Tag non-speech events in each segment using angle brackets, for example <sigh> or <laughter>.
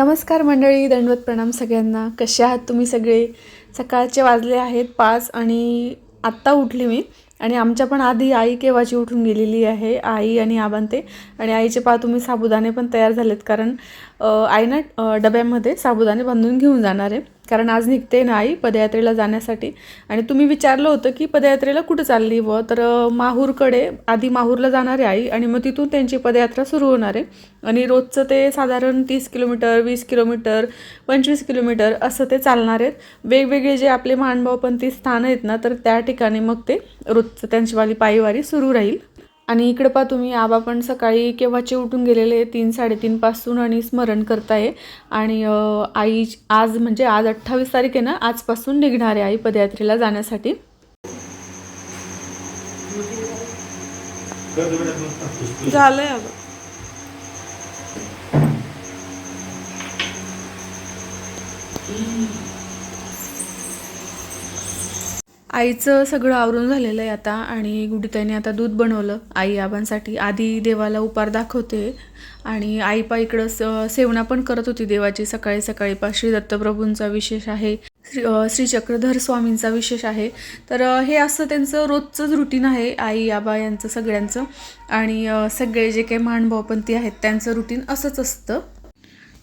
नमस्कार मंडळी दंडवत प्रणाम सगळ्यांना. कसे आहात तुम्ही सगळे? सकाळचे वाजले आहेत पाच आणि आत्ता उठली मी. आणि आमच्या पण आधी आई केव्हाची उठून गेलेली आहे? आई आणि आबांते. आणि आईचे पा तुम्ही साबुदाणे पण तयार झालेत कारण आई ना डब्यामध्ये साबुदाणे बांधून घेऊन जाणार आहे. कारण आज निघते ना आई पदयात्रेला जाण्यासाठी. आणि तुम्ही विचारलं होतं की पदयात्रेला कुठं चालली व? तर माहूरकडे आधी माहूरला जाणारे आई आणि मग तिथून त्यांची पदयात्रा सुरू होणार आहे. आणि रोजचं ते साधारण तीस किलोमीटर वीस किलोमीटर पंचवीस किलोमीटर असं ते चालणार आहेत. वेगवेगळे जे आपले महानुभावपंथी स्थान आहेत ना तर त्या ठिकाणी मग ते रोजचं त्यांचीवाली पायीवारी सुरू राहील. आणि इकडं पहा तुम्ही आबा पण सकाळी केव्हाचे उठून गेलेले तीन साडेतीनपासून आणि स्मरण करताय. आणि आई आज म्हणजे आज अठ्ठावीस तारीख आहे ना आजपासून निघणार आहे आई पदयात्रेला जाण्यासाठी. झालंय आबा आईचं सगळं आवरून झालेलं आहे आता आणि गुडीताईने आता दूध बनवलं. आई आबांसाठी. आधी देवाला उपार दाखवते आणि आई पा इकडं स सेवना पण करत होती देवाची. सकाळी सकाळी पा श्री दत्तप्रभूंचा विशेष आहे. श्री श्री चक्रधर स्वामींचा विशेष आहे. तर हे असं त्यांचं रोजचंच रुटीन आहे. आई आबा यांचं सगळ्यांचं. आणि सगळे जे काही महानुभावपंथी आहेत त्यांचं रुटीन असंच असतं.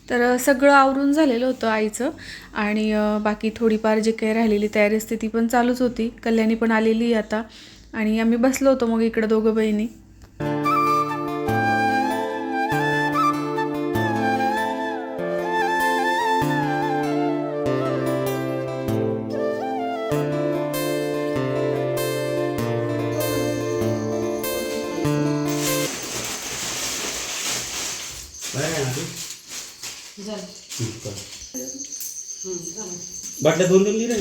तर सगळं आवरून झालेलं होतं आईचं. आणि बाकी थोडीफार जे काही राहिलेली तयारी असते ती पण चालूच होती. कल्याणी पण आलेली आता. आणि आम्ही बसलो होतो मग इकडं दोघं बहिणी. बाटल्या दोन दोन लिहिले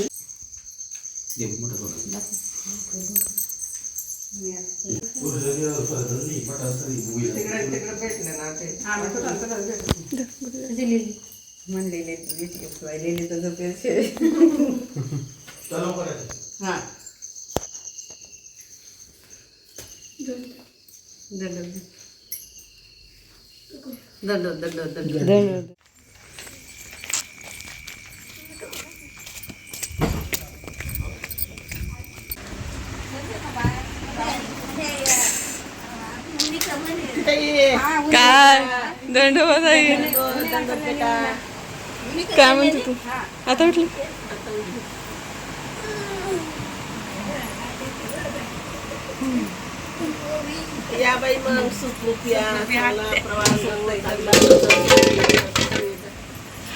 दे मोठं थोडं म्हणलेले लिहिले तर पैसे हा. दंड दंड दंड. दंड. काय दंडवत काय म्हणते तू? आता उठली? या बाई मग सुखरूप या. चांगला प्रवास चांगला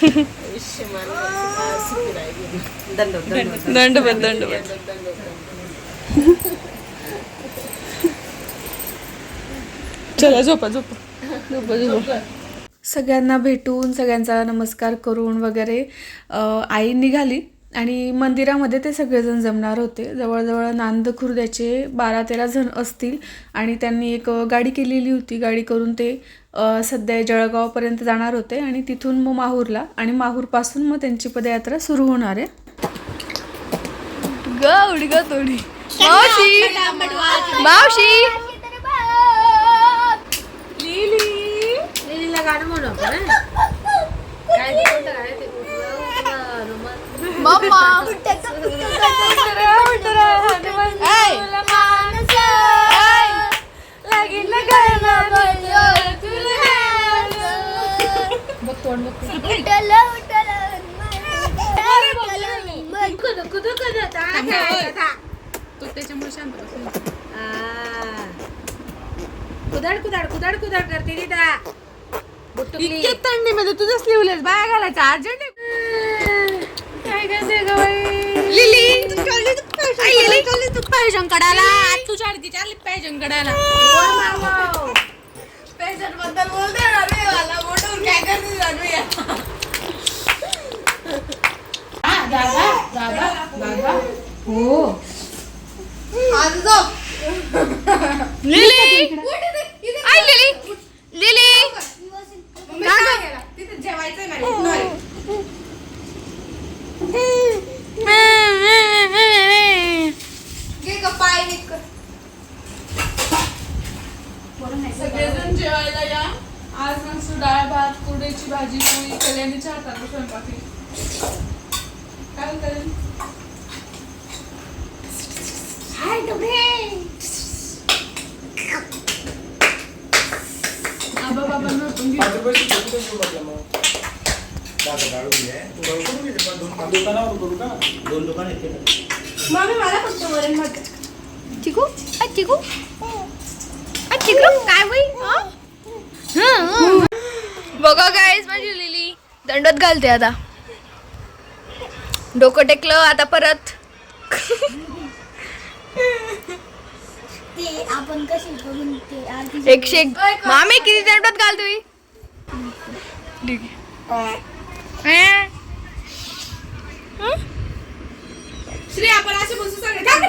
आयुष्यमान सुखी राहिली दंड दंड दंडवत दंडवत चला झोपा झोपा. सगळ्यांना भेटून सगळ्यांचा नमस्कार करून वगैरे आई निघाली आणि मंदिरामध्ये ते सगळेजण जमणार होते. जवळजवळ नांद खुर्द्याचे बारा तेरा जण असतील आणि त्यांनी एक गाडी केलेली होती. गाडी करून ते सध्या जळगावपर्यंत जाणार होते आणि तिथून मग माहूरला आणि माहूरपासून मग त्यांची पदयात्रा सुरू होणार आहे. गौडी ग तोडी मावशी! मावशी! त्याच्यामुळे शांत कुदाड कुदाड कुदाड कुदाड करते दिदा इतक्या थंडीमध्ये तुझं स्लीवलेस बाया घालायचा अर्जंट काय करते ग बाई? लिली! तू पाहिजे कडाला. तुझ्या आडकी चालली पाहिजे कडाला. पेशंटबद्दल बोलते ना रे मला मोठं काय करते जाणूया लिली! आई लिली लिली तिथे जेवायचं नाही घे ग पाय निक सगळेजण जेवायला या आज मस्त डाळ भात कुरड्याची भाजी पोळी कल्याणीच्या हाताने स्वयंपाक. आहे. काय करेल आबा बाबा नव्हतं घे. दोन दुकान आहेत ते. मामी मला फक्त वरण भात. चिकू? आ चिकू? आ चिकू? काय बाई? बघा गाईज माझी लिली. दंडत घालते आता. डोकं टेकलं आता परत. ते आपण कसे बघून ते आरती एकशे एक. मामी किती दंडत घालतोय? ठीक आहे. श्री आपण असे बसू सगळे.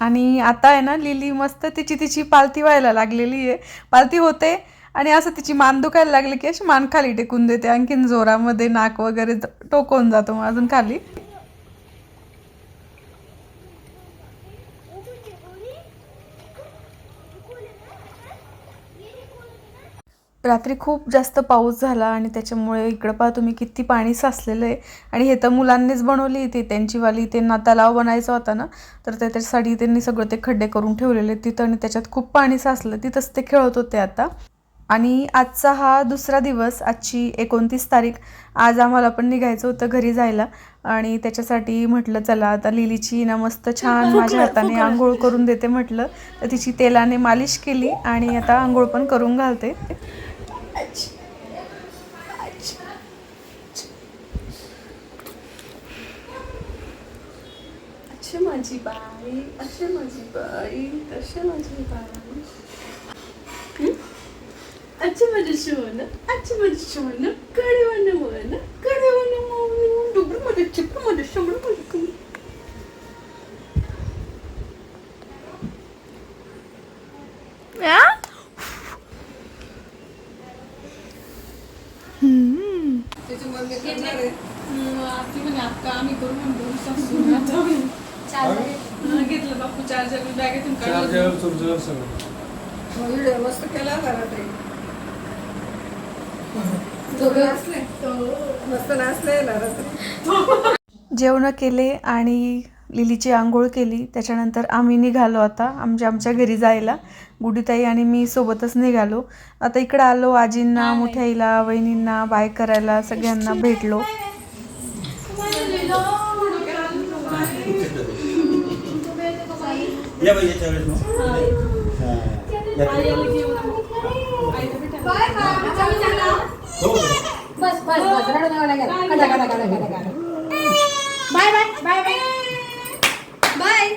आणि आता आहे ना लिली मस्त तिची तिची पालती व्हायला लागलेली आहे. पालती होते. आणि असं तिची मान दुखायला लागली की अशी मान खाली टेकून देते. आणखीन जोरामध्ये नाक वगैरे टोकवून जातो मग अजून खाली. रात्री खूप जास्त पाऊस झाला आणि त्याच्यामुळे इकडं पहा तुम्ही किती पाणी साचलेलं आहे. आणि हे तर मुलांनीच बनवली ती त्यांची वाली त्यांना तलाव बनायचा होता ना तर त्याच्यासाठी त्यांनी सगळं ते खड्डे करून ठेवलेले तिथं आणि त्याच्यात खूप पाणी साचलं. तिथंच ते खेळत होते आता. आणि आजचा हा दुसरा दिवस आजची एकोणतीस तारीख आज आम्हाला पण निघायचं होतं घरी जायला. आणि त्याच्यासाठी म्हटलं चला आता लिलीची ना मस्त छान माझ्या हाताने आंघोळ करून देते म्हटलं. तर तिची तेलाने मालिश केली आणि आता आंघोळ पण करून घालते. माझी बाई अच्छे माझी बाई माझी बाई. अच्छे माझे शिवण अच्छे माझे शिवणकडे मनकडे मन डुबडमध्ये चिपडमध्ये शंभरमध्ये आपली म्हणे अक्का आम्ही करू म्हणतो सासू आता घेतलं बापू चार्जर मी बॅगेतून काढलं जेवण केले आणि लिलीची आंघोळ केली. त्याच्यानंतर आम्ही निघालो आता. आमच्या आमच्या घरी जायला. गुडीताई आणि मी सोबतच निघालो. आता इकडं आलो. आजींना मोठ्या आईला वहिनींना बाय करायला सगळ्यांना भेटलो. बस बस बस रडू नका काढा, काढा, काढा, काढा, काढा. Bye bye bye bye bye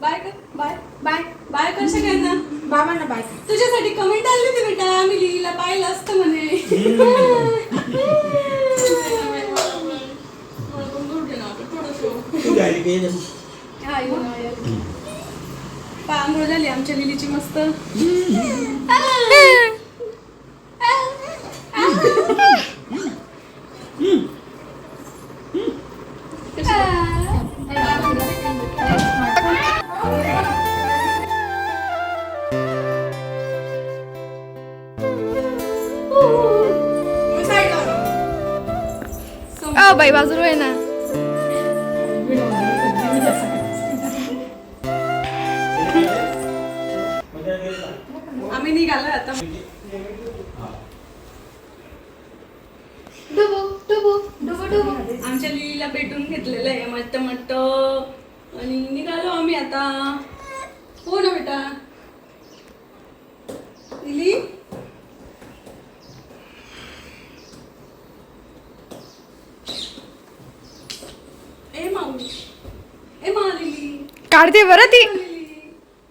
bye कर बाय बाय बाय कर सगळ्यांना बाबांना बाय तुझ्यासाठी कमेंट आली होती बेटा आम्ही लिहिला पाहिलं असतं म्हणे काय घ्यायला झाली आमच्या लिलीची मस्त डुबू डुबू डुबू डुबू. आमच्या लिलीला भेटून घेतलेलं आहे. मट्ट मट्ट आणि निघालो आम्ही आता. हो ना बेटा. लिली? ए माऊ ए मा लिली काढते बरं ती.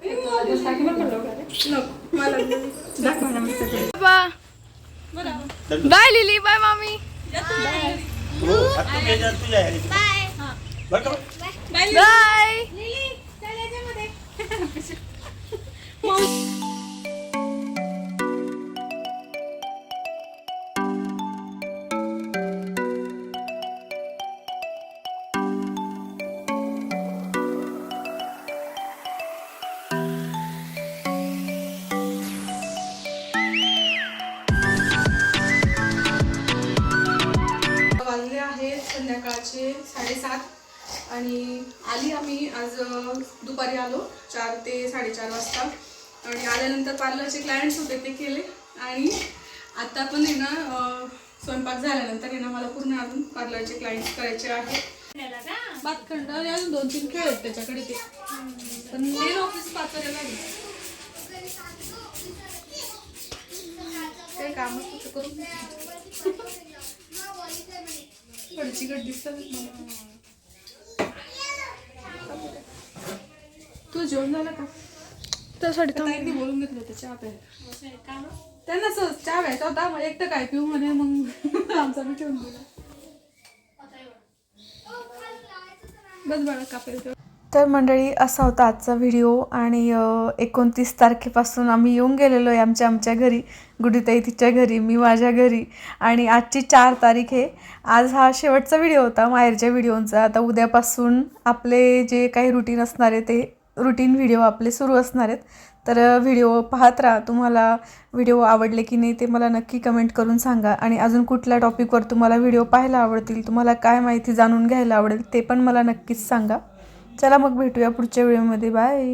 ए मा लिली. नको मला बा बरोबर बाय लिली बाय मामी हो, आता तुम्ही याच्यात तुझ्या ह्याने. बरं का? बाय बाय आणि आली आम्ही आज दुपारी आलो चार ते साडेचार वाजता. आणि आल्यानंतर पार्लरचे क्लायंट्स होते ते केले. आणि आता पण आहे ना स्वयंपाक झाल्यानंतर आहे ना मला पूर्ण अजून पार्लरचे क्लायंट्स करायचे आहेत. भातखंड आणि अजून दोन तीन खेळ आहेत त्याच्याकडे ते. पण मेन ऑफिस पाचऱ्याला लागेल काय काम करून थोडी <laughs> चिकट दिसतात तू जेवण झालं का? त्यासाठी ताईंनी बोलून घेतलं होतं चहा प्यायला. त्यांना सहज चहा प्यायचा होता मग एकटं काय पिऊ म्हणे मग <laughs> आमचा मी ठेवून दिला. बस बाळा कापेल तर मंडळी असा होता आजचा व्हिडिओ आणि एकोणतीस तारखेपासून आम्ही येऊन गेलेलो आहे आमच्या आमच्या घरी. गुडीताई तिच्या घरी मी माझ्या घरी. आणि आजची चार तारीख आहे. आज हा शेवटचा व्हिडिओ होता माहेरच्या व्हिडिओचा. आता उद्यापासून आपले जे काही रुटीन असणार आहे ते रुटीन व्हिडिओ आपले सुरू असणार आहेत. तर व्हिडिओ पाहत राहा. तुम्हाला व्हिडिओ आवडले की नाही ते मला नक्की कमेंट करून सांगा. आणि अजून कुठल्या टॉपिकवर तुम्हाला व्हिडिओ पाहायला आवडतील तुम्हाला काय माहिती जाणून घ्यायला आवडेल ते पण मला नक्कीच सांगा. चला मग भेटूया पुढच्या वेळेमध्ये बाय.